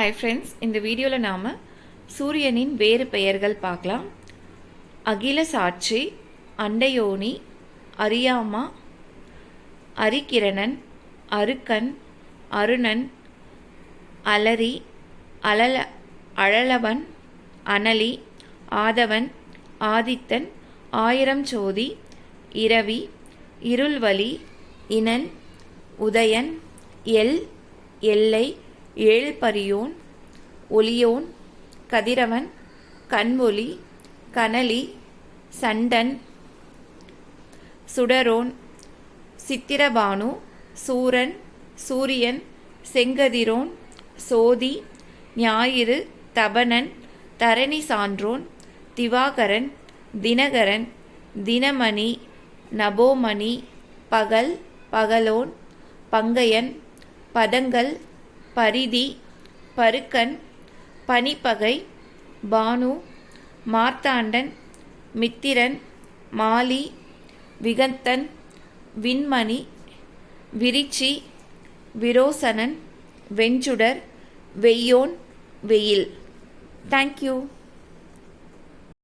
Hi friends இந்த வீடியோவில் நாம் சூரியனின் வேறு பெயர்கள் பார்க்கலாம். அகில சாட்சி அண்டையோனி அரியாமா அரிக்கிரணன் அருக்கன் அருணன் அலரி அலல அழலவன் அனலி ஆதவன் ஆதித்தன் ஆயிரம் சோதி இரவி இருள்வலி இனன் உதயன் எல் எல்லை ஏழ்பரியோன் ஒளியோன் கதிரவன் கண்மொழி கனலி சண்டன் சுடரோன் சித்திரபானு சூரன் சூரியன் செங்கதிரோன் சோதி ஞாயிறு தபனன் தரணி சான்றோன் திவாகரன் தினகரன் தினமணி நபோமணி பகல் பகலோன் பங்கையன் பதங்கள் பரிதி பருக்கன் பனிப்பகை பானு மார்த்தாண்டன் மித்திரன் மாலி விகந்தன் விண்மணி விரிச்சி விரோசனன் வெஞ்சுடர் வெய்யோன் வெயில். தேங்க்யூ